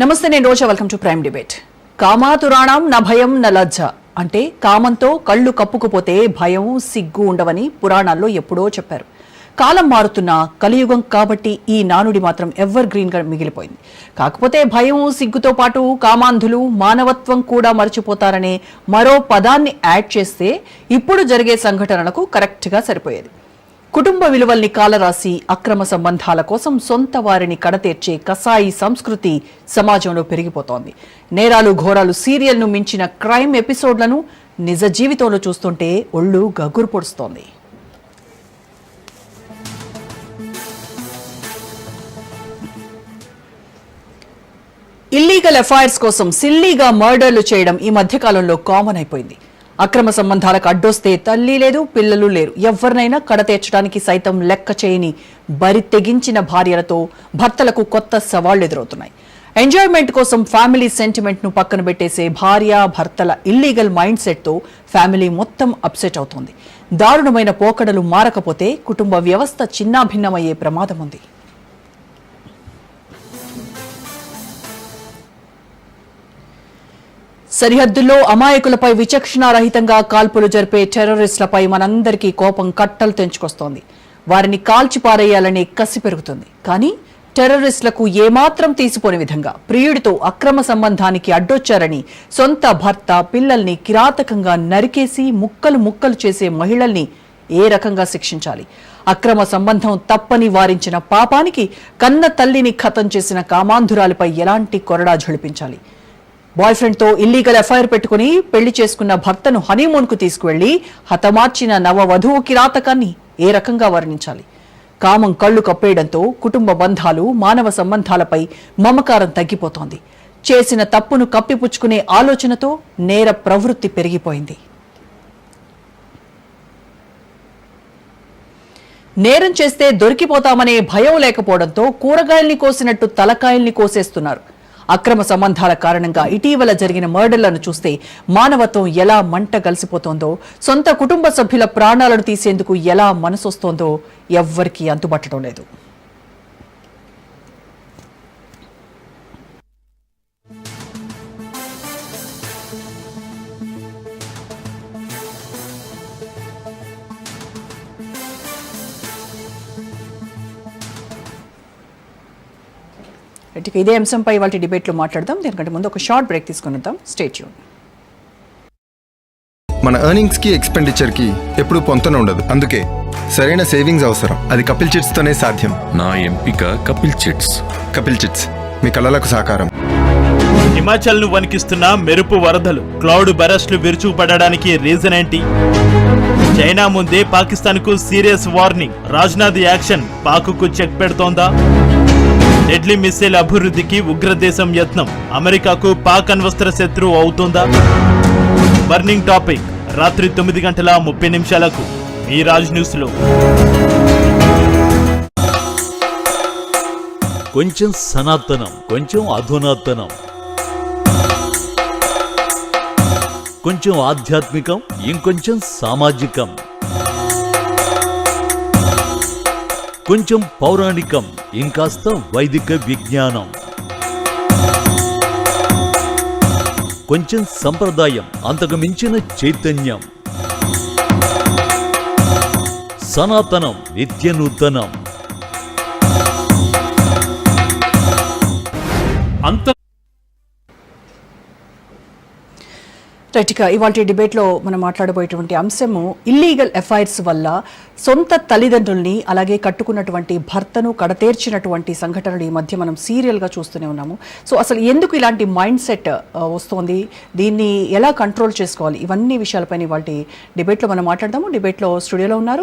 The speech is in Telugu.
నమస్తే నేను Roja. Welcome to prime debate కామాతురాణం నా భయం నా లజ్జ. అంటే కామంతో కళ్ళు కప్పుకుపోతే భయం సిగ్గు ఉండవని పురాణాల్లో ఎప్పుడో చెప్పారు. కాలం మారుతున్న కలియుగం కాబట్టి ఈ నానుడి మాత్రం ఎవర్ గ్రీన్గా మిగిలిపోయింది. కాకపోతే భయం సిగ్గుతో పాటు కామాంధులు మానవత్వం కూడా మర్చిపోతారనే మరో పదాన్ని యాడ్ చేస్తే ఇప్పుడు జరిగే సంఘటనలకు కరెక్ట్గా సరిపోయేది. కుటుంబ విలువల్ని కాలరాసి అక్రమ సంబంధాల కోసం సొంత వారిని కడతేర్చే కసాయి సంస్కృతి సమాజంలో పెరిగిపోతోంది. నేరాలు ఘోరాలు సీరియల్ను మించిన క్రైమ్ ఎపిసోడ్లను నిజ జీవితంలో చూస్తుంటే ఒళ్ళు గగురు పొడుస్తోంది. ఇల్లీగల్ ఎఫ్ఐఆర్స్ కోసం సిల్లీగా మర్డర్లు చేయడం ఈ మధ్యకాలంలో కామన్ అయిపోయింది. అక్రమ సంబంధాలకు అడ్డొస్తే తల్లి లేదు పిల్లలు లేరు. ఎవరినైనా కడతేర్చడానికి సైతం లెక్క చేయని బరి తెగించిన భార్యలతో భర్తలకు కొత్త సవాళ్ళు ఎదురవుతున్నాయి. ఎంజాయ్మెంట్ కోసం ఫ్యామిలీ సెంటిమెంట్ను పక్కన పెట్టేసే భార్య భర్తల ఇల్లీగల్ మైండ్ సెట్తో ఫ్యామిలీ మొత్తం అప్సెట్ అవుతోంది. దారుణమైన పోకడలు మారకపోతే కుటుంబ వ్యవస్థ చిన్నాభిన్నమయ్యే ప్రమాదం ఉంది. సరిహద్దుల్లో అమాయకులపై విచక్షణారహితంగా కాల్పులు జరిపే టెర్రరిస్టులపై మనందరికీ కోపం కట్టలు తెంచుకొస్తోంది. వారిని కాల్చిపారేయాలనే కసి పెరుగుతుంది. కానీ టెర్రరిస్టులకు ఏమాత్రం తీసిపోని విధంగా ప్రియుడితో అక్రమ సంబంధానికి అడ్డొచ్చారని సొంత భర్త పిల్లల్ని కిరాతకంగా నరికేసి ముక్కలు ముక్కలు చేసే మహిళల్ని ఏ రకంగా శిక్షించాలి? అక్రమ సంబంధం తప్పని వారించిన పాపానికి కన్న తల్లిని ఖతం చేసిన కామాంధురాలపై ఎలాంటి కొరడా ఝుళిపించాలి బాయ్ ఫ్రెండ్తో ఇల్లీగల్ ఎఫ్ఐఆర్ పెట్టుకుని పెళ్ళి చేసుకున్న భర్తను హనీమూన్కు తీసుకువెళ్ళి హతమార్చిన నవ వధువు కిరాతకాన్ని ఏ రకంగా వర్ణించాలి? కామం కళ్ళు కప్పేయడంతో కుటుంబ బంధాలు మానవ సంబంధాలపై మమకారం తగ్గిపోతోంది. చేసిన తప్పును కప్పిపుచ్చుకునే ఆలోచనతో నేర ప్రవృత్తి పెరిగిపోయింది. నేరం చేస్తే దొరికిపోతామనే భయం లేకపోవడంతో కూరగాయల్ని కోసినట్టు తలకాయల్ని కోసేస్తున్నారు. అక్రమ సంబంధాల కారణంగా ఇటీవల జరిగిన మర్డర్లను చూస్తే మానవత్వం ఎలా మంట కలిసిపోతోందో సొంత కుటుంబ సభ్యుల ప్రాణాలను తీసేందుకు ఎలా మనసొస్తోందో ఎవ్వరికీ అంతుబట్టడం లేదు. ఇదే అంశంపై వాళ్ళ డిబేట్లో మాట్లాడదాం. దీనికంటే ముందు ఒక షార్ట్ బ్రేక్ తీసుకుని వద్దాం. స్టేట్ యూన్ మన ఎర్నింగ్స్కి ఎక్స్పెండిచర్కి ఎప్పుడు పొంతన ఉండదు. అందుకే సరైన సేవింగ్స్ అవసరం. అది కపిల్ చిట్స్ తోనే సాధ్యం. నా ఎంపిక కపిల్ చిట్స్. కపిల్ చిట్స్ మీ కళలకు సాకారం హిమాచల్ను వణికిస్తున్న మెరుపు వరదలు క్లౌడ్ బరస్ట్లు విరుచుకుపడడానికి రీజన్ ఏంటి? చైనా ముందే పాకిస్తాన్కు సీరియస్ వార్నింగ్ రాజ్నాథ్ యాక్షన్ పాకుకు చెక్ పెడుతోందా? డెడ్లీ మిస్సైల్ అభివృద్ధికి ఉగ్రదేశం యత్నం. అమెరికాకు పాక్ అణ్వస్త్ర శత్రువు అవుతుందా? బర్నింగ్ టాపిక్ రాత్రి తొమ్మిది గంటల ముప్పై నిమిషాలకు ఈ రాజ్ న్యూస్లో కొంచెం సనాతనం కొంచెం అధునాతనం. కొంచెం ఆధ్యాత్మికం ఇంకొంచెం సామాజికం. కొంచెం పౌరాణికం ఇంకాస్త వైదిక విజ్ఞానం. కొంచెం సంప్రదాయం అంతకు మించిన చైతన్యం. సనాతనం నిత్యనూతనం. రైట్ ఇక ఇవాళ డిబేట్లో మనం మాట్లాడబోయేటువంటి అంశము ఇల్లీగల్ ఎఫ్ఐఆర్స్ వల్ల సొంత తల్లిదండ్రుల్ని అలాగే కట్టుకున్నటువంటి భర్తను కడతేర్చినటువంటి సంఘటనలు ఈ మధ్య మనం సీరియల్గా చూస్తూనే ఉన్నాము. సో అసలు ఎందుకు ఇలాంటి మైండ్ సెట్ వస్తోంది? దీన్ని ఎలా కంట్రోల్ చేసుకోవాలి? ఇవన్నీ విషయాలపైన ఇవాళ డిబేట్లో మనం మాట్లాడదాము. డిబేట్లో స్టూడియోలో ఉన్నారు